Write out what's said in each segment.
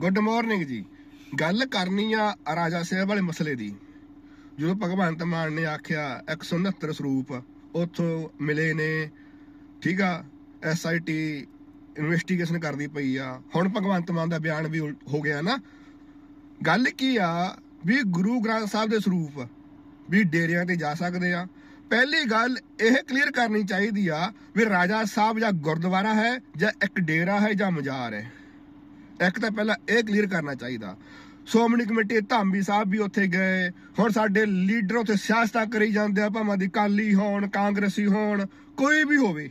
Good morning ਜੀ। ਗੱਲ ਕਰਨੀ ਆ ਰਾਜਾ ਸਾਹਿਬ ਵਾਲੇ ਮਸਲੇ ਦੀ। ਜਦੋਂ ਭਗਵੰਤ ਮਾਨ ਨੇ ਆਖਿਆ 169 ਸਰੂਪ ਉੱਥੋਂ ਮਿਲੇ ਨੇ, ਠੀਕ ਆ ਐਸਆਈਟੀ ਇਨਵੈਸਟੀਗੇਸ਼ਨ ਕਰਦੀ ਪਈ ਆ। ਹੁਣ ਭਗਵੰਤ ਮਾਨ ਦਾ ਬਿਆਨ ਵੀ ਉਲ- ਹੋ ਗਿਆ ਨਾ। ਗੱਲ ਕੀ ਆ ਵੀ ਗੁਰੂ ਗ੍ਰੰਥ ਸਾਹਿਬ ਦੇ ਸਰੂਪ ਵੀ ਡੇਰਿਆਂ ਤੇ ਜਾ ਸਕਦੇ ਆ। ਪਹਿਲੀ ਗੱਲ ਇਹ ਕਲੀਅਰ ਕਰਨੀ ਚਾਹੀਦੀ ਆ ਵੀ ਰਾਜਾ ਸਾਹਿਬ ਜਾਂ ਗੁਰਦੁਆਰਾ ਹੈ ਜਾਂ ਇੱਕ ਡੇਰਾ ਹੈ ਜਾਂ ਮਜ਼ਾਰ ਹੈ। ਇੱਕ ਤਾਂ ਪਹਿਲਾਂ ਇਹ ਕਲੀਅਰ ਕਰਨਾ ਚਾਹੀਦਾ। ਸ਼੍ਰੋਮਣੀ ਕਮੇਟੀ ਧਾਮੀ ਸਾਹਿਬ ਵੀ ਉੱਥੇ ਗਏ। ਹੁਣ ਸਾਡੇ ਲੀਡਰ ਉੱਥੇ ਸਿਆਸਤਾਂ ਕਰੀ ਜਾਂਦੇ ਆ, ਭਾਵੇਂ ਦੀ ਕਾਲੀ ਹੋਣ, ਕਾਂਗਰਸੀ ਹੋਣ, ਕੋਈ ਵੀ ਹੋਵੇ।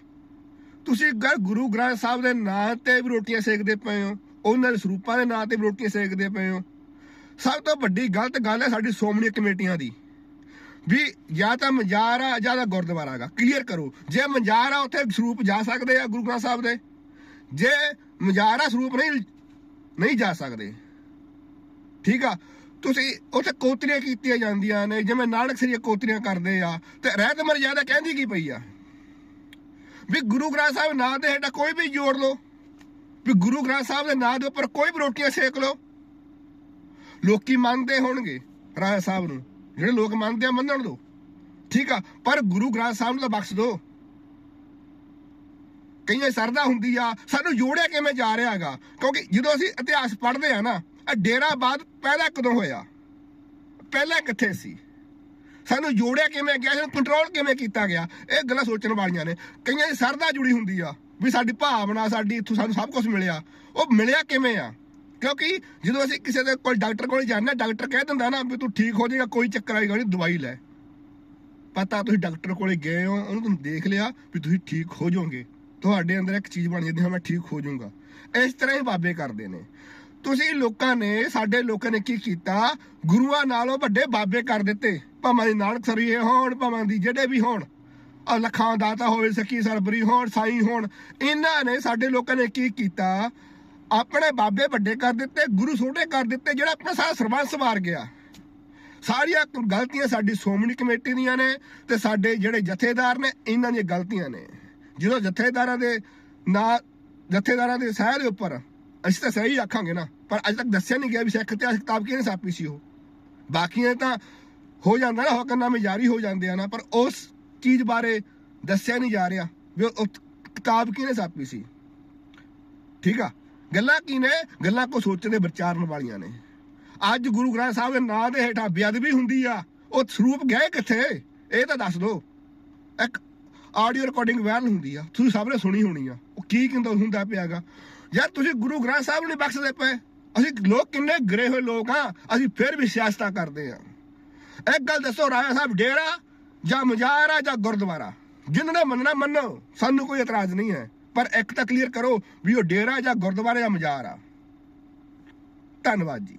ਤੁਸੀਂ ਗ- ਗੁਰੂ ਗ੍ਰੰਥ ਸਾਹਿਬ ਦੇ ਨਾਂ ਤੇ ਵੀ ਰੋਟੀਆਂ ਸੇਕਦੇ ਪਏ ਹੋ। ਉਹਨਾਂ ਦੇ ਸਰੂਪਾਂ ਦੇ ਨਾਂ ਤੇ ਵੀ ਰੋਟੀਆਂ ਸੇਕਦੇ ਪਏ ਹੋ। ਸਭ ਤੋਂ ਵੱਡੀ ਗਲਤ ਗੱਲ ਹੈ ਸਾਡੀ ਸ਼੍ਰੋਮਣੀ ਕਮੇਟੀਆਂ ਦੀ। ਵੀ ਜਾਂ ਤਾਂ ਮਜ਼ਾਰ ਆ ਜਾਂ ਤਾਂ ਗੁਰਦੁਆਰਾ ਹੈਗਾ। ਕਲੀਅਰ ਕਰੋ। ਜੇ ਮਜ਼ਾਰ ਆ ਉੱਥੇ ਸਰੂਪ ਜਾ ਸਕਦੇ ਆ ਗੁਰੂ ਗ੍ਰੰਥ ਸਾਹਿਬ ਦੇ, ਜੇ ਮਜ਼ਾਰ ਸਰੂਪ ਨਹੀਂ ਨਹੀਂ ਜਾ ਸਕਦੇ। ਠੀਕ ਆ? ਤੁਸੀਂ ਉੱਥੇ ਕੋਤਰੀਆਂ ਕੀਤੀਆਂ ਜਾਂਦੀਆਂ ਨੇ, ਜਿਵੇਂ ਨਾਨਕ ਸ੍ਰੀ ਕੋਤਰੀਆਂ ਕਰਦੇ ਆ, ਤੇ ਰਹਿਤ ਮਰਜ਼ਾਦਾ ਕਹਿੰਦੀ ਕੀ ਪਈ ਆ? ਵੀ ਗੁਰੂ ਗ੍ਰੰਥ ਸਾਹਿਬ ਨਾਂ ਦੇ ਹੇਠਾਂ ਕੋਈ ਵੀ ਜੋੜ ਲਓ। ਵੀ ਗੁਰੂ ਗ੍ਰੰਥ ਸਾਹਿਬ ਦੇ ਨਾਂ ਦੇ ਉੱਪਰ ਕੋਈ ਵੀ ਰੋਟੀਆਂ ਸੇਕ ਲਓ। ਲੋਕੀ ਮੰਨਦੇ ਹੋਣਗੇ ਰਾਜਾ ਸਾਹਿਬ ਨੂੰ। ਜਿਹੜੇ ਲੋਕ ਮੰਨਦੇ ਆ, ਮੰਨਣ ਦੋ। ਠੀਕ ਆ? ਪਰ ਗੁਰੂ ਗ੍ਰੰਥ ਸਾਹਿਬ ਨੂੰ ਤਾਂ ਬਖਸ਼ ਦੋ। ਕਈਆਂ ਸਰਦਾ ਹੁੰਦੀ ਆ, ਸਾਨੂੰ ਜੋੜਿਆ ਕਿਵੇਂ ਜਾ ਰਿਹਾ ਹੈਗਾ? ਕਿਉਂਕਿ ਜਦੋਂ ਅਸੀਂ ਇਤਿਹਾਸ ਪੜ੍ਹਦੇ ਆ ਨਾ, ਇਹ ਡੇਰਾਬਾਦ ਪਹਿਲਾਂ ਕਦੋਂ ਹੋਇਆ? ਪਹਿਲਾਂ ਕਿੱਥੇ ਸੀ? ਸਾਨੂੰ ਜੋੜਿਆ ਕਿਵੇਂ ਗਿਆ? ਸਾਨੂੰ ਕੰਟਰੋਲ ਕਿਵੇਂ ਕੀਤਾ ਗਿਆ? ਇਹ ਗੱਲਾਂ ਸੋਚਣ ਵਾਲੀਆਂ ਨੇ। ਕਈਆਂ ਦੀ ਸਰਦਾ ਜੁੜੀ ਹੁੰਦੀ ਆ, ਵੀ ਸਾਡੀ ਭਾਵਨਾ, ਸਾਡੀ ਇੱਥੋਂ ਸਾਨੂੰ ਸਭ ਕੁਝ ਮਿਲਿਆ। ਉਹ ਮਿਲਿਆ ਕਿਵੇਂ ਆ? ਕਿਉਂਕਿ ਜਦੋਂ ਅਸੀਂ ਕਿਸੇ ਦੇ ਕੋਲ ਡਾਕਟਰ ਕੋਲ ਜਾਂਦੇ ਹਾਂ ਡਾਕਟਰ ਕਹਿ ਦਿੰਦਾ ਨਾ ਵੀ ਤੂੰ ਠੀਕ ਹੋ ਜਾਏਗਾ, ਕੋਈ ਚੱਕਰ ਆਏਗਾ ਨਹੀਂ ਦਵਾਈ ਲੈ। ਪਤਾ ਤੁਸੀਂ ਡਾਕਟਰ ਕੋਲੇ ਗਏ ਹੋ, ਉਹਨੂੰ ਤੁਹਾਨੂੰ ਦੇਖ ਲਿਆ ਵੀ ਤੁਸੀਂ ਠੀਕ ਹੋ ਜਾਓਗੇ। ਤੁਹਾਡੇ ਅੰਦਰ ਇੱਕ ਚੀਜ਼ ਬਣ ਜਾਂਦੀ ਹਾਂ, ਮੈਂ ਠੀਕ ਹੋ ਜਾਊਂਗਾ। ਇਸ ਤਰ੍ਹਾਂ ਹੀ ਬਾਬੇ ਕਰਦੇ ਨੇ। ਤੁਸੀਂ ਲੋਕਾਂ ਨੇ, ਸਾਡੇ ਲੋਕਾਂ ਨੇ ਕੀ ਕੀਤਾ? ਗੁਰੂਆਂ ਨਾਲੋਂ ਵੱਡੇ ਬਾਬੇ ਕਰ ਦਿੱਤੇ। ਭਾਵੇਂ ਦੀ ਨਾਨਕ ਸਰੀਏ ਹੋਣ, ਭਾਵੇਂ ਦੀ ਜਿਹੜੇ ਵੀ ਹੋਣ। ਆ ਲੱਖਾਂ ਦਾਤਾ ਹੋਵੇ, ਸਕੀ ਸਰਬਰੀ ਹੋਣ, ਸਾਈ ਹੋਣ। ਇਹਨਾਂ ਨੇ, ਸਾਡੇ ਲੋਕਾਂ ਨੇ ਕੀ ਕੀਤਾ? ਆਪਣੇ ਬਾਬੇ ਵੱਡੇ ਕਰ ਦਿੱਤੇ, ਗੁਰੂ ਛੋਟੇ ਕਰ ਦਿੱਤੇ, ਜਿਹੜਾ ਆਪਣਾ ਸਾਰਾ ਸਰਬੰਸ ਵਾਰ ਗਿਆ। ਸਾਰੀਆਂ ਗਲਤੀਆਂ ਸਾਡੀ ਸ਼੍ਰੋਮਣੀ ਕਮੇਟੀ ਦੀਆਂ ਨੇ ਤੇ ਸਾਡੇ ਜਿਹੜੇ ਜਥੇਦਾਰ ਨੇ, ਇਹਨਾਂ ਦੀਆਂ ਗਲਤੀਆਂ ਨੇ। ਜਦੋਂ ਜਥੇਦਾਰਾਂ ਦੇ ਨਾ ਜਥੇਦਾਰਾਂ ਦੇ ਸਹਿ ਦੇ ਉੱਪਰ ਅਸੀਂ ਤਾਂ ਸਹੀ ਆਖਾਂਗੇ ਨਾ, ਪਰ ਅਜੇ ਤੱਕ ਦੱਸਿਆ ਨਹੀਂ ਗਿਆ ਵੀ ਸਿੱਖ ਇਤਿਹਾਸ ਕਿਤਾਬ ਕਿਹਨੇ ਛਾਪੀ ਸੀ ਉਹ। ਬਾਕੀਆਂ ਤਾਂ ਹੋ ਜਾਂਦਾ ਨਾ ਹੁਕਮਨਾਮੇ ਜਾਰੀ ਹੋ ਜਾਂਦੇ ਆ ਨਾ, ਪਰ ਉਸ ਚੀਜ਼ ਬਾਰੇ ਦੱਸਿਆ ਨਹੀਂ ਜਾ ਰਿਹਾ ਵੀ ਉਹ ਕਿਤਾਬ ਕਿਹਨੇ ਛਾਪੀ ਸੀ। ਠੀਕ ਆ? ਗੱਲਾਂ ਕੀ ਨੇ? ਗੱਲਾਂ ਕੋ ਸੋਚਣ ਦੇ ਵਿਚਾਰਨ ਵਾਲੀਆਂ ਨੇ। ਅੱਜ ਗੁਰੂ ਗ੍ਰੰਥ ਸਾਹਿਬ ਦੇ ਨਾਂ ਦੇ ਹੇਠਾਂ ਬੇਅਦਬੀ ਹੁੰਦੀ ਆ। ਉਹ ਸਰੂਪ ਗਏ ਕਿੱਥੇ? ਇਹ ਤਾਂ ਦੱਸ ਦਿਓ ਇੱਕ ਆਡੀਓ ਰਿਕਾਰਡਿੰਗ ਵਾਇਰਲ ਹੁੰਦੀ ਆ, ਤੁਸੀਂ ਸਭ ਨੇ ਸੁਣੀ ਹੋਣੀ ਆ। ਉਹ ਕੀ ਕਹਿੰਦਾ ਹੁੰਦਾ ਪਿਆਗਾ ਯਾਰ ਤੁਸੀਂ ਗੁਰੂ ਗ੍ਰੰਥ ਸਾਹਿਬ ਨੂੰ ਬਖਸ਼ਦੇ ਪਏ। ਅਸੀਂ ਲੋਕ ਕਿੰਨੇ ਗਰੇ ਹੋਏ ਲੋਕ ਆ, ਅਸੀਂ ਫਿਰ ਵੀ ਸਿਆਸਤਾਂ ਕਰਦੇ ਆ। ਇੱਕ ਗੱਲ ਦੱਸੋ, ਰਾਜਾ ਸਾਹਿਬ ਡੇਰਾ ਜਾਂ ਮਜ਼ਾਰ ਆ ਜਾਂ ਗੁਰਦੁਆਰਾ? ਜਿਨ੍ਹਾਂ ਨੇ ਮੰਨਣਾ, ਮੰਨੋ। ਸਾਨੂੰ ਕੋਈ ਇਤਰਾਜ਼ ਨਹੀਂ ਹੈ। ਪਰ ਇੱਕ ਤਾਂ ਕਲੀਅਰ ਕਰੋ ਵੀ ਉਹ ਡੇਰਾ ਜਾਂ ਗੁਰਦੁਆਰਾ ਜਾਂ ਮਜ਼ਾਰ ਆ। ਧੰਨਵਾਦ ਜੀ।